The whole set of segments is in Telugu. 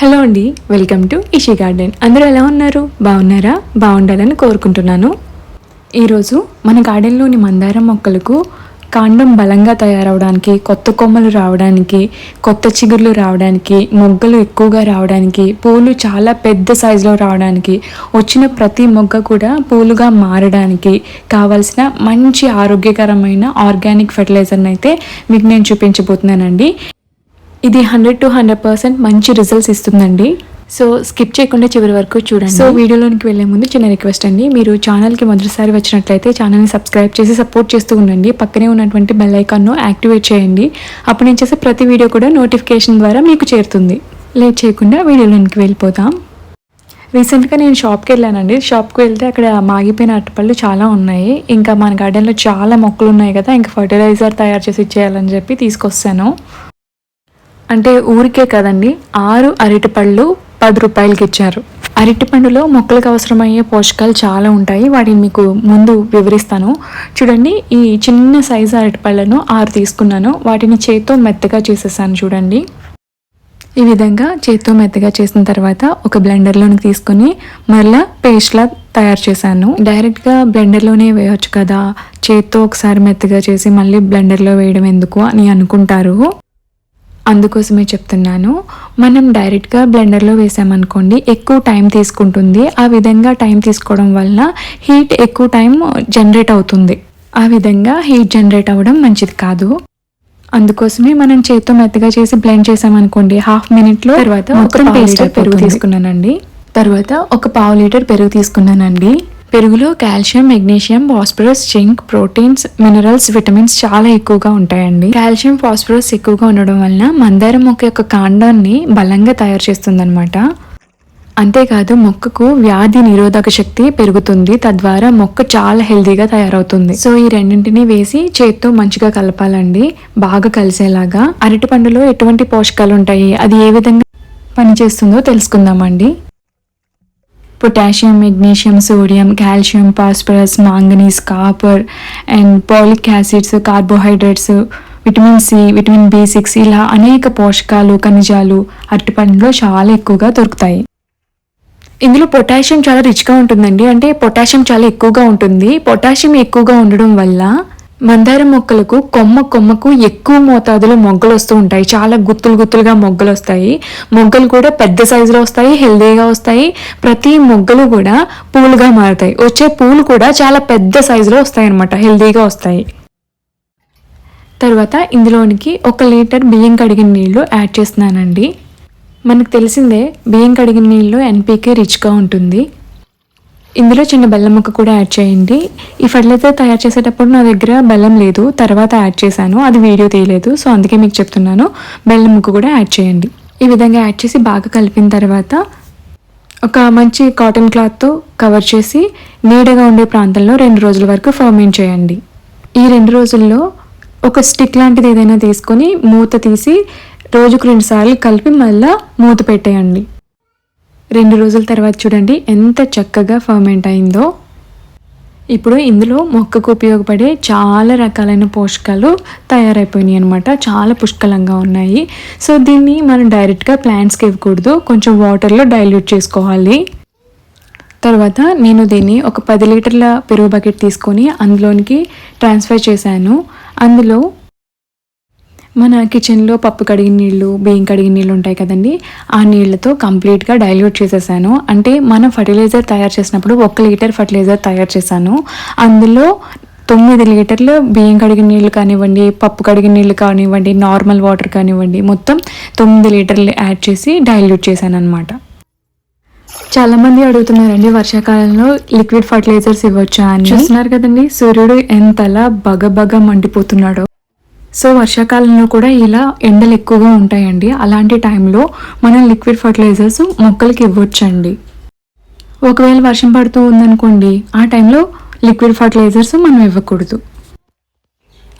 హలో అండి వెల్కమ్ టు ఇషి గార్డెన్. అందరూ ఎలా ఉన్నారు? బాగున్నారా? బాగుండాలని కోరుకుంటున్నాను. ఈరోజు మన గార్డెన్లోని మందారం మొక్కలకు కాండం బలంగా తయారవడానికి కొత్త కొమ్మలు రావడానికి కొత్త చిగుర్లు రావడానికి మొగ్గలు ఎక్కువగా రావడానికి పూలు చాలా పెద్ద సైజులో రావడానికి వచ్చిన ప్రతి మొగ్గ కూడా పూలుగా మారడానికి కావాల్సిన మంచి ఆరోగ్యకరమైన ఆర్గానిక్ ఫెర్టిలైజర్ని అయితే మీకు నేను చూపించబోతున్నానండి. ఇది హండ్రెడ్ టు హండ్రెడ్ పర్సెంట్ మంచి రిజల్ట్స్ ఇస్తుందండి. సో స్కిప్ చేయకుండా చివరి వరకు చూడండి. సో వీడియోలోనికి వెళ్ళే ముందు చిన్న రిక్వెస్ట్ అండి. మీరు ఛానల్కి మొదటిసారి వచ్చినట్లయితే ఛానల్ని సబ్స్క్రైబ్ చేసి సపోర్ట్ చేస్తూ ఉండండి. పక్కనే ఉన్నటువంటి బెల్ ఐకాన్ను యాక్టివేట్ చేయండి. అప్పుడు నేను చేసే ప్రతి వీడియో కూడా నోటిఫికేషన్ ద్వారా మీకు చేరుతుంది. లేట్ చేయకుండా వీడియోలోనికి వెళ్ళిపోతాం రీసెంట్గా నేను షాప్కి వెళ్ళానండి. షాప్కి వెళ్తే అక్కడ మాగిపోయిన అరటిపళ్ళు చాలా ఉన్నాయి. ఇంకా మన గార్డెన్లో చాలా మొక్కలు ఉన్నాయి కదా ఇంకా ఫర్టిలైజర్ తయారు చేసి ఇచ్చేయాలని చెప్పి తీసుకొస్తాను. అంటే ఊరికే కదండి ఆరు అరటిపళ్ళు పది రూపాయలకి ఇచ్చారు. అరటిపండులో మొక్కలకు అవసరమయ్యే పోషకాలు చాలా ఉంటాయి. వాటిని మీకు ముందు వివరిస్తాను. చూడండి ఈ చిన్న సైజు అరటిపళ్ళను ఆరు తీసుకున్నాను. వాటిని చేత్తో మెత్తగా చేసేసాను చూడండి. ఈ విధంగా చేత్తో మెత్తగా చేసిన తర్వాత ఒక బ్లెండర్లోని తీసుకొని మరలా పేస్ట్లా తయారు చేశాను. డైరెక్ట్గా బ్లెండర్లోనే వేయొచ్చు కదా? చేత్తో ఒకసారి మెత్తగా చేసి మళ్ళీ బ్లెండర్లో వేయడం ఎందుకు అని అనుకుంటారు. అందుకోసమే చెప్తున్నాను. మనం డైరెక్ట్గా బ్లెండర్లో వేసామనుకోండి ఎక్కువ టైం తీసుకుంటుంది. ఆ విధంగా టైం తీసుకోవడం వల్ల హీట్ ఎక్కువ టైం జనరేట్ అవుతుంది. ఆ విధంగా హీట్ జనరేట్ అవ్వడం మంచిది కాదు. అందుకోసమే మనం చేత్తో మెత్తగా చేసి బ్లెండ్ చేసామనుకోండి హాఫ్ మినిట్లో తర్వాత ఒక పేస్ట్ పెరుగు తీసుకున్నానండి. తర్వాత ఒక పావు లీటర్ పెరుగు తీసుకున్నానండి. పెరుగులో calcium magnesium phosphorus zinc proteins minerals vitamins చాలా ఎక్కువగా ఉంటాయండి. కాల్షియం ఫాస్ఫరస్ ఎక్కువగా ఉండడం వలన మందారం మొక్క యొక్క కాండాన్ని బలంగా తయారు చేస్తుందన్నమాట. అంతేకాదు మొక్కకు వ్యాధి నిరోధక శక్తి పెరుగుతుంది. తద్వారా మొక్క చాలా హెల్దీగా తయారవుతుంది. సో ఈ రెండింటిని వేసి చేత్తో మంచిగా కలపాలండి. బాగా కలిసేలాగా. అరటి పండులో ఎటువంటి పోషకాలు ఉంటాయి అది ఏ విధంగా పనిచేస్తుందో తెలుసుకుందామండి. Potassium magnesium sodium calcium phosphorus manganese copper and folic acids carbohydrates vitamin C vitamin B six ఇలా అనేక పోషకాలు ఖనిజాలు అరటిపండులో చాలా ఎక్కువగా దొరుకుతాయి. ఇందులో పొటాషియం చాలా రిచ్గా ఉంటుందండి. అంటే పొటాషియం చాలా ఎక్కువగా ఉంటుంది. పొటాషియం ఎక్కువగా ఉండడం వల్ల మందారం మొక్కలకు కొమ్మ కొమ్మకు ఎక్కువ మోతాదులో మొగ్గలు వస్తూ ఉంటాయి. చాలా గుత్తులు గుత్తులుగా మొగ్గలు వస్తాయి. మొగ్గలు కూడా పెద్ద సైజులో వస్తాయి హెల్దీగా వస్తాయి. ప్రతి మొగ్గలు కూడా పూలుగా మారుతాయి. వచ్చే పూలు కూడా చాలా పెద్ద సైజులో వస్తాయి అనమాట హెల్దీగా వస్తాయి. తర్వాత ఇందులోనికి ఒక లీటర్ బియ్యం కడిగిన నీళ్ళు యాడ్ చేస్తున్నానండి. మనకు తెలిసిందే బియ్యం కడిగిన నీళ్ళు ఎన్పీకే రిచ్గా ఉంటుంది. ఇందులో చిన్న బెల్లం ముక్క కూడా యాడ్ చేయండి. ఈ ఫర్టిలైజర్ తయారు చేసేటప్పుడు నా దగ్గర బెల్లం లేదు తర్వాత యాడ్ చేశాను. అది వీడియో తీయలేదు సో అందుకే మీకు చెప్తున్నాను. బెల్లం ముక్క కూడా యాడ్ చేయండి. ఈ విధంగా యాడ్ చేసి బాగా కలిపిన తర్వాత ఒక మంచి కాటన్ క్లాత్తో కవర్ చేసి నీడగా ఉండే ప్రాంతంలో రెండు రోజుల వరకు ఫర్మెంట్ చేయండి. ఈ రెండు రోజుల్లో ఒక స్టిక్ లాంటిది ఏదైనా తీసుకొని మూత తీసి రోజుకు రెండుసార్లు కలిపి మళ్ళీ మూత పెట్టేయండి. రెండు రోజుల తర్వాత చూడండి ఎంత చక్కగా ఫర్మెంట్ అయిందో. ఇప్పుడు ఇందులో మొక్కకు ఉపయోగపడే చాలా రకాలైన పోషకాలు తయారైపోయినాయి అనమాట చాలా పుష్కలంగా ఉన్నాయి. సో దీన్ని మనం డైరెక్ట్గా ప్లాంట్స్కి ఇవ్వకూడదు. కొంచెం వాటర్లో డైల్యూట్ చేసుకోవాలి. తర్వాత నేను దీన్ని ఒక పది లీటర్ల పెరుగు బకెట్ తీసుకొని అందులోనికి ట్రాన్స్ఫర్ చేశాను. అందులో మన కిచెన్లో పప్పు కడిగిన నీళ్ళు బియ్యం కడిగిన నీళ్ళు ఉంటాయి కదండి. ఆ నీళ్ళతో కంప్లీట్గా డైల్యూట్ చేసేసాను. అంటే మనం ఫర్టిలైజర్ తయారు చేసినప్పుడు ఒక లీటర్ ఫర్టిలైజర్ తయారు చేశాను. అందులో తొమ్మిది లీటర్లు బియ్యం కడిగిన నీళ్ళు కానివ్వండి పప్పు కడిగిన నీళ్ళు కానివ్వండి నార్మల్ వాటర్ కానివ్వండి మొత్తం తొమ్మిది లీటర్లు యాడ్ చేసి డైల్యూట్ చేశాను అనమాట చాలామంది అడుగుతున్నారండి వర్షాకాలంలో లిక్విడ్ ఫర్టిలైజర్స్ ఇవ్వచ్చా అని. చూస్తున్నారు కదండి సూర్యుడు ఎంతలా బగ బగ మండిపోతున్నాడో. సో వర్షాకాలంలో కూడా ఇలా ఎండలు ఎక్కువగా ఉంటాయండి. అలాంటి టైంలో మనం లిక్విడ్ ఫర్టిలైజర్స్ మొక్కలకి ఇవ్వచ్చండి. ఒకవేళ వర్షం పడుతూ ఉందనుకోండి ఆ టైంలో లిక్విడ్ ఫర్టిలైజర్స్ మనం ఇవ్వకూడదు.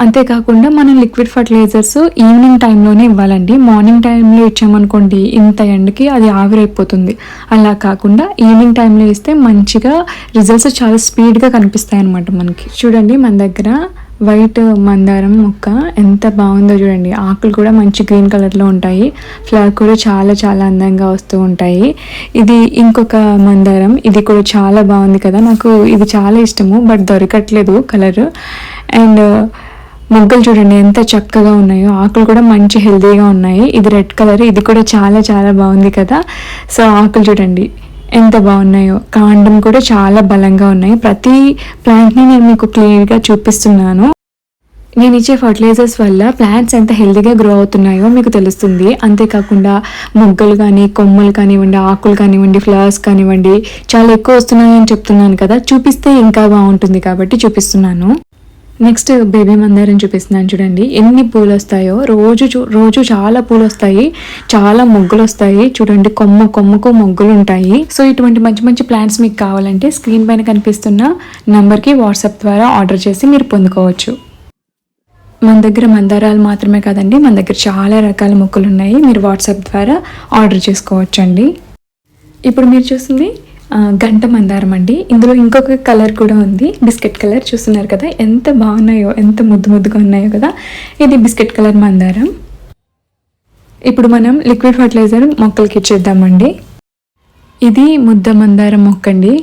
అంతేకాకుండా మనం లిక్విడ్ ఫర్టిలైజర్స్ ఈవినింగ్ టైంలోనే ఇవ్వాలండి. మార్నింగ్ టైంలో ఇచ్చామనుకోండి ఇంత ఎండకి అది ఆవిరైపోతుంది. అలా కాకుండా ఈవినింగ్ టైంలో ఇస్తే మంచిగా రిజల్ట్స్ చాలా స్పీడ్గా కనిపిస్తాయి అనమాట మనకి. చూడండి మన దగ్గర వైట్ మందారం మొక్క ఎంత బాగుందో చూడండి. ఆకులు కూడా మంచి గ్రీన్ కలర్లో ఉంటాయి. ఫ్లవర్ కూడా చాలా చాలా అందంగా వస్తూ ఉంటాయి. ఇది ఇంకొక మందారం. ఇది కూడా చాలా బాగుంది కదా. నాకు ఇది చాలా ఇష్టము బట్ దొరకట్లేదు కలర్. అండ్ మొగ్గలు చూడండి ఎంత చక్కగా ఉన్నాయో. ఆకులు కూడా మంచి హెల్తీగా ఉన్నాయి. ఇది రెడ్ కలర్. ఇది కూడా చాలా చాలా బాగుంది కదా. సో ఆకులు చూడండి. ఎంత బాగున్నాయో. కాండం కూడా చాలా బలంగా ఉన్నాయి. ప్రతి ప్లాంట్ని నేను మీకు క్లియర్గా చూపిస్తున్నాను. నేను ఇచ్చే ఫర్టిలైజర్స్ వల్ల ప్లాంట్స్ ఎంత హెల్దీగా గ్రో అవుతున్నాయో మీకు తెలుస్తుంది. అంతేకాకుండా మొగ్గలు కానీ కొమ్మలు కానివ్వండి ఆకులు కానివ్వండి ఫ్లవర్స్ కానివ్వండి చాలా ఎక్కువ వస్తున్నాయని చెప్తున్నాను కదా. చూపిస్తే ఇంకా బాగుంటుంది కాబట్టి చూపిస్తున్నాను. నెక్స్ట్ బేబీ మందారం చూపిస్తున్నాను చూడండి. ఎన్ని పూలు వస్తాయో రోజు చూ రోజు చాలా పూలు వస్తాయి చాలా మొగ్గులు వస్తాయి చూడండి కొమ్మ కొమ్మకు మొగ్గులు ఉంటాయి సో ఇటువంటి మంచి మంచి ప్లాంట్స్ మీకు కావాలంటే స్క్రీన్ పైన కనిపిస్తున్న నంబర్కి వాట్సాప్ ద్వారా ఆర్డర్ చేసి మీరు పొందుకోవచ్చు. మన దగ్గర మందారాలు మాత్రమే కాదండి మన దగ్గర చాలా రకాల మొక్కలు ఉన్నాయి మీరు వాట్సాప్ ద్వారా ఆర్డర్ చేసుకోవచ్చండి. ఇప్పుడు మీరు చూస్తుంది గంట మందారం అండి. ఇందులో ఇంకొక కలర్ కూడా ఉంది. బిస్కెట్ కలర్ చూస్తున్నారు కదా ఎంత బాగున్నాయో ఎంత ముద్దు ముద్దుగా ఉన్నాయో కదా ఇది బిస్కెట్ కలర్ మందారం. ఇప్పుడు మనం లిక్విడ్ ఫర్టిలైజర్ మొక్కలకి ఇచ్చేద్దామండి. ఇది ముద్ద మందారం మొక్క అండి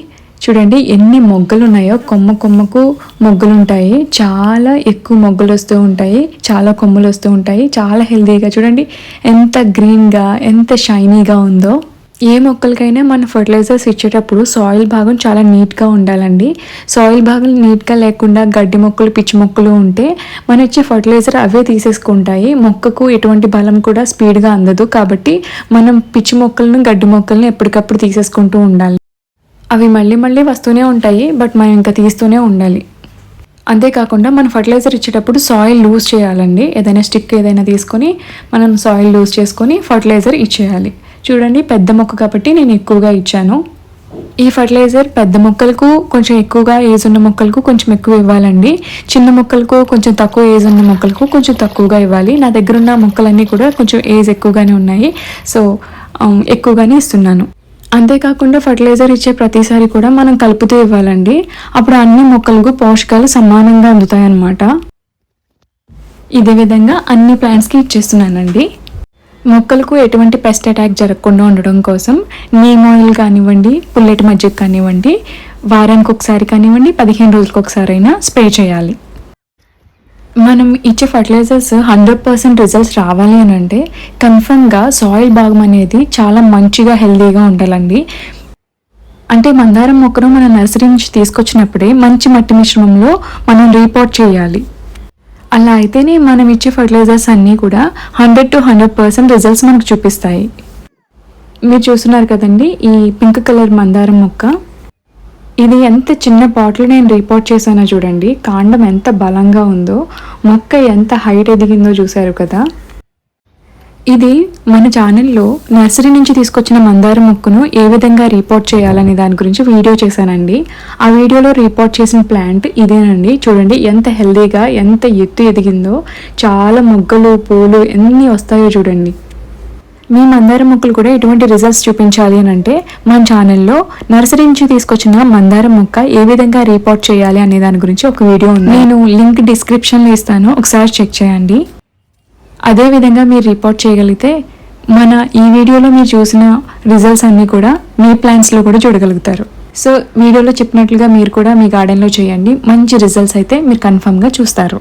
చూడండి ఎన్ని మొగ్గలు ఉన్నాయో కొమ్మ కొమ్మకు మొగ్గలు ఉంటాయి చాలా ఎక్కువ మొగ్గలు వస్తూ ఉంటాయి. చాలా కొమ్మలు వస్తూ ఉంటాయి. చాలా హెల్తీగా చూడండి ఎంత గ్రీన్గా ఎంత షైనీగా ఉందో. ఏ మొక్కలకైనా మన ఫర్టిలైజర్స్ ఇచ్చేటప్పుడు సాయిల్ భాగం చాలా నీట్గా ఉండాలండి. సాయిల్ భాగం నీట్గా లేకుండా గడ్డి మొక్కలు పిచ్చి మొక్కలు ఉంటే మనం ఇచ్చే ఫర్టిలైజర్ అవే తీసేసుకుంటాయి. మొక్కకు ఎటువంటి బలం కూడా స్పీడ్గా అందదు. కాబట్టి మనం పిచ్చి మొక్కలను గడ్డి మొక్కలను ఎప్పటికప్పుడు తీసేసుకుంటూ ఉండాలి. అవి మళ్ళీ మళ్ళీ వస్తూనే ఉంటాయి. బట్ మనం ఇంకా తీస్తూనే ఉండాలి. అంతేకాకుండా మనం ఫర్టిలైజర్ ఇచ్చేటప్పుడు సాయిల్ లూజ్ చేయాలండి. ఏదైనా స్టిక్ ఏదైనా తీసుకొని మనం సాయిల్ లూజ్ చేసుకొని ఫర్టిలైజర్ ఇచ్చేయాలి. చూడండి పెద్ద మొక్క కాబట్టి నేను ఎక్కువగా ఇచ్చాను. ఈ ఫర్టిలైజర్ పెద్ద మొక్కలకు కొంచెం ఎక్కువగా ఏజ్ ఉన్న మొక్కలకు కొంచెం ఎక్కువ ఇవ్వాలండి. చిన్న మొక్కలకు కొంచెం తక్కువ ఏజ్ ఉన్న మొక్కలకు కొంచెం తక్కువగా ఇవ్వాలి. నా దగ్గర ఉన్న మొక్కలన్నీ కూడా కొంచెం ఏజ్ ఎక్కువగానే ఉన్నాయి. సో ఎక్కువగానే ఇస్తున్నాను. అంతేకాకుండా ఫర్టిలైజర్ ఇచ్చే ప్రతిసారి కూడా మనం కలుపుతూ ఇవ్వాలండి. అప్పుడు అన్ని మొక్కలకు పోషకాలు సమానంగా అందుతాయి అన్నమాట ఇదే విధంగా అన్ని ప్లాంట్స్కి ఇచ్చేస్తున్నానండి. మొక్కలకు ఎటువంటి పెస్ట్ అటాక్ జరగకుండా ఉండడం కోసం నీమ్ ఆయిల్ కానివ్వండి పుల్లెట్ మజ్జిగ కానివ్వండి వారానికి ఒకసారి కానివ్వండి పదిహేను రోజులకు ఒకసారి అయినా స్ప్రే చేయాలి. మనం ఇచ్చే ఫర్టిలైజర్స్ హండ్రెడ్ పర్సెంట్ రిజల్ట్స్ రావాలి అని అంటే కన్ఫర్మ్గా సాయిల్ భాగం అనేది చాలా మంచిగా హెల్దీగా ఉండాలండి. అంటే మందారం మొక్కను మన నర్సరీ నుంచి తీసుకొచ్చినప్పుడే మంచి మట్టి మిశ్రమంలో మనం రీపోర్ట్ చేయాలి. అలా అయితేనే మనం ఇచ్చే ఫర్టిలైజర్స్ అన్నీ కూడా hundred to hundred percent results మనకు చూపిస్తాయి. మీరు చూస్తున్నారు కదండి ఈ పింక్ కలర్ మందారం మొక్క. ఇది ఎంత చిన్న పాట్లో నేను రిపోర్ట్ చేశానో చూడండి. కాండం ఎంత బలంగా ఉందో మొక్క ఎంత హైట్ ఎదిగిందో చూశారు కదా. ఇది మన ఛానల్లో నర్సరీ నుంచి తీసుకొచ్చిన మందార మొక్కను ఏ విధంగా రిపోర్ట్ చేయాలనే దాని గురించి వీడియో చేశానండి. ఆ వీడియోలో రిపోర్ట్ చేసిన ప్లాంట్ ఇదేనండి. చూడండి ఎంత హెల్దీగా ఎంత ఎత్తు ఎదిగిందో చాలా మొగ్గలు పూలు ఎన్ని వస్తాయో చూడండి. మీ మందార మొక్కలు కూడా ఎటువంటి రిజల్ట్స్ చూపించాలి అని అంటే మన ఛానల్లో నర్సరీ నుంచి తీసుకొచ్చిన మందార మొక్క ఏ విధంగా రిపోర్ట్ చేయాలి అనే దాని గురించి ఒక వీడియో ఉంది. నేను లింక్ డిస్క్రిప్షన్లో ఇస్తాను. ఒకసారి చెక్ చేయండి. అదే విధంగా మీరు రిపోర్ట్ చేయగలిగితే మన ఈ వీడియోలో మీరు చూసిన రిజల్ట్స్ అన్నీ కూడా మీ ప్లాన్స్లో కూడా చూడగలుగుతారు. సో వీడియోలో చెప్పినట్లుగా మీరు కూడా మీ గార్డెన్లో చేయండి. మంచి రిజల్ట్స్ అయితే మీరు కన్ఫర్మ్గా చూస్తారు.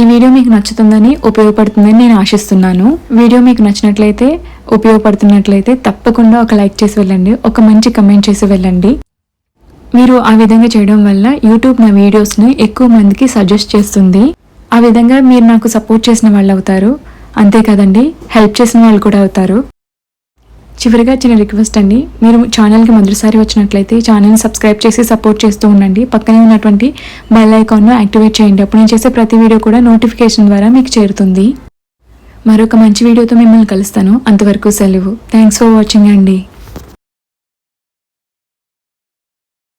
ఈ వీడియో మీకు నచ్చుతుందని ఉపయోగపడుతుందని నేను ఆశిస్తున్నాను. వీడియో మీకు నచ్చినట్లయితే ఉపయోగపడుతున్నట్లయితే తప్పకుండా ఒక లైక్ చేసి వెళ్ళండి. ఒక మంచి కమెంట్ చేసి వెళ్ళండి. మీరు ఆ విధంగా చేయడం వల్ల యూట్యూబ్ నా వీడియోస్ని ఎక్కువ మందికి సజెస్ట్ చేస్తుంది. ఆ విధంగా మీరు నాకు సపోర్ట్ చేసిన వాళ్ళు అవుతారు. అంతేకాదండి హెల్ప్ చేసిన వాళ్ళు కూడా అవుతారు. చివరిగా చిన్న రిక్వెస్ట్ అండి మీరు ఛానల్కి మొదటిసారి వచ్చినట్లయితే ఛానల్ని సబ్స్క్రైబ్ చేసి సపోర్ట్ చేస్తూ ఉండండి. పక్కనే ఉన్నటువంటి బెల్ ఐకాన్ను యాక్టివేట్ చేయండి. అప్పుడు నేను చేసే ప్రతి వీడియో కూడా నోటిఫికేషన్ ద్వారా మీకు చేరుతుంది. మరొక మంచి వీడియోతో మిమ్మల్ని కలుస్తాను. అంతవరకు సెలవు. థ్యాంక్స్ ఫర్ వాచింగ్ అండి.